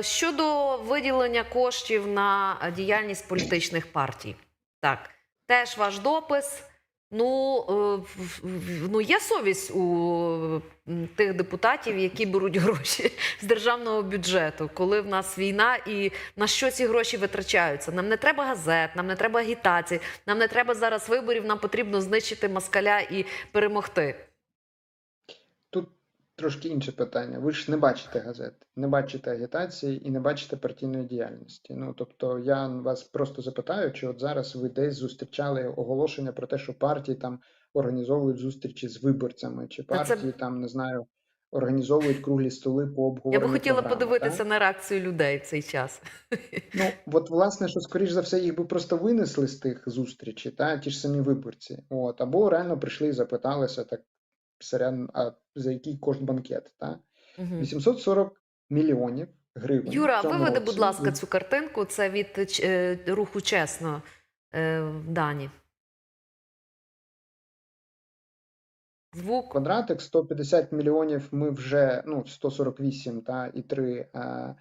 Щодо виділення коштів на діяльність політичних партій, так, теж ваш допис. Ну, е, ну є совість у тих депутатів, які беруть гроші з державного бюджету, коли в нас війна і на що ці гроші витрачаються. Нам не треба газет, нам не треба агітації, нам не треба зараз виборів, нам потрібно знищити москаля і перемогти. Трошки інше питання. Ви ж не бачите газет, не бачите агітації і не бачите партійної діяльності. Ну тобто, я вас просто запитаю, чи от зараз ви десь зустрічали оголошення про те, що партії там організовують зустрічі з виборцями, чи Та це- партії там не знаю, організовують круглі столи по Я би хотіла програми, подивитися так? на реакцію людей в цей час. Ну, от, власне, що, скоріш за все, їх би просто винесли з тих зустрічей, та, ті ж самі виборці. От, або реально прийшли і запиталися, так, сорян, а за який кошт банкет, та? Мгм. 840 мільйонів гривень. Юра, виведи, році будь ласка, цю картинку. Це від е, руху чесно е, в Дані. Звук. Квадратик 150 мільйонів ми вже, ну, 148 та, і 3 е,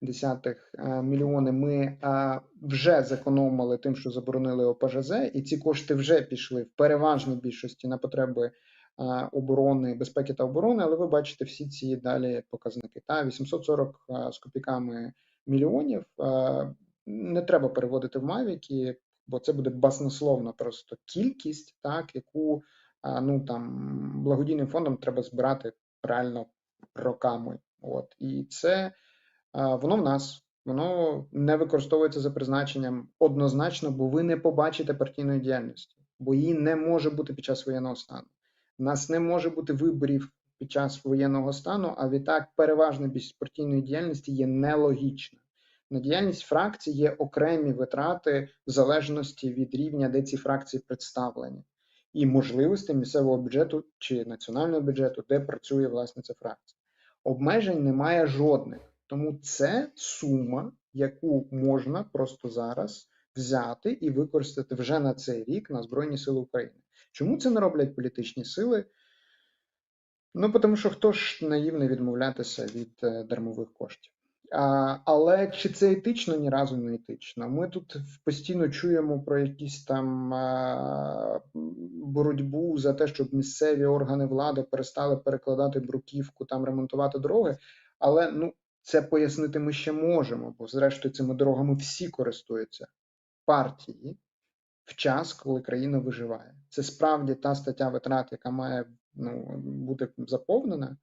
десятих е, мільйони ми е, вже зекономили тим, що заборонили ОПЖЗ, і ці кошти вже пішли в переважній більшості на потреби е, оборони, безпеки та оборони, але ви бачите всі ці далі показники. Та 840 е, з копійками мільйонів е, не треба переводити в Мавіки, бо це буде баснословна просто кількість, так, яку ну там благодійним фондом треба збирати реально роками. От і це воно в нас. Воно не використовується за призначенням однозначно, бо ви не побачите партійної діяльності, бо її не може бути під час воєнного стану. У нас не може бути виборів під час воєнного стану, а відтак переважна більшість партійної діяльності є нелогічна. На діяльність фракцій є окремі витрати в залежності від рівня, де ці фракції представлені і можливостей місцевого бюджету чи національного бюджету, де працює власне ця фракція. Обмежень немає жодних, тому це сума, яку можна просто зараз взяти і використати вже на цей рік на Збройні Сили України. Чому це не роблять політичні сили? Ну, тому що хто ж наївний відмовлятися від е, дармових коштів. А, але чи це етично? Ні разу не етично. Ми тут постійно чуємо про якісь там а, боротьбу за те, щоб місцеві органи влади перестали перекладати бруківку, там ремонтувати дороги. Але ну це пояснити ми ще можемо, бо зрештою цими дорогами всі користуються партії в час, коли країна виживає. Це справді та стаття витрат, яка має ну, бути заповнена.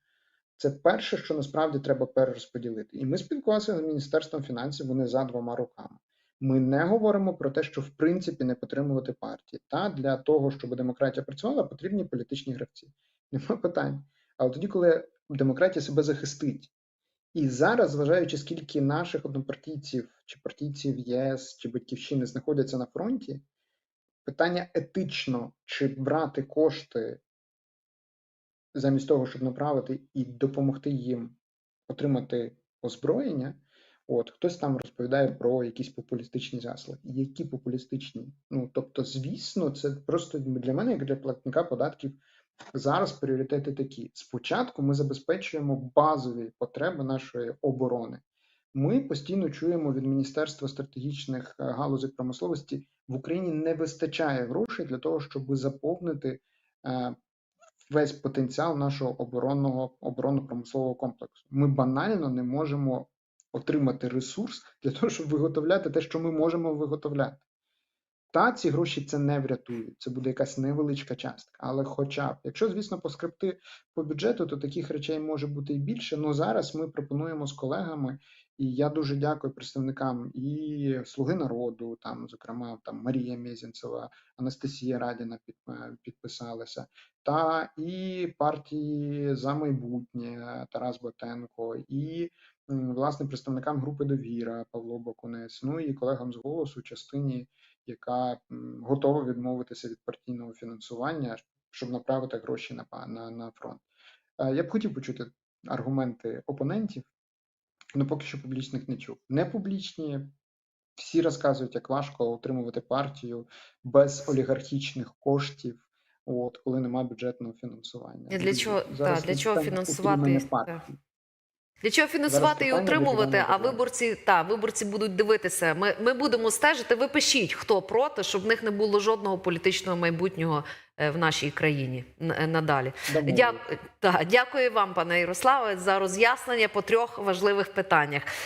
Це перше, що насправді треба перерозподілити. І ми спілкувалися з Міністерством фінансів, вони за двома руками. Ми не говоримо про те, що в принципі не підтримувати партії. Та для того, щоб демократія працювала, потрібні політичні гравці. Нема питань. Але тоді, коли демократія себе захистить, і зараз, зважаючи, скільки наших однопартійців чи партійців ЄС чи Батьківщини знаходяться на фронті, питання етично, чи брати кошти замість того, щоб направити і допомогти їм отримати озброєння, от хтось там розповідає про якісь популістичні заслуги. Які популістичні? Ну тобто, звісно, це просто для мене, як для платника податків, зараз пріоритети такі: спочатку ми забезпечуємо базові потреби нашої оборони. Ми постійно чуємо від Міністерства стратегічних е, галузей промисловості в Україні не вистачає грошей для того, щоб заповнити е, весь потенціал нашого оборонного оборонно-промислового комплексу. Ми банально не можемо отримати ресурс для того, щоб виготовляти те, що ми можемо виготовляти. Та ці гроші це не врятують. Це буде якась невеличка частка. Але, хоча б, якщо, звісно, поскребти по бюджету, то таких речей може бути і більше. Ну зараз ми пропонуємо з колегами, і я дуже дякую представникам і Слуги народу, там, зокрема, там Марія Мезінцева, Анастасія Радіна е, підписалися, та і партії за майбутнє Тарас Ботенко, і власне представникам групи довіра Павло Бакунець, ну і колегам з голосу частині, яка готова відмовитися від партійного фінансування, щоб направити гроші на, на, на фронт. Е, Я б хотів почути аргументи опонентів, але поки що публічних не чув. Непублічні всі розказують, як важко утримувати партію без олігархічних коштів, от коли немає бюджетного фінансування. Для чого- зараз та, для чого фінансувати, партії. Для чого фінансувати і утримувати? А виборці та виборці будуть дивитися. Ми, ми будемо стежити. Ви пишіть, хто проти, щоб в них не було жодного політичного майбутнього е, в нашій країні е, надалі. Дя... Та, дякую вам, пане Ярославе, за роз'яснення по трьох важливих питаннях.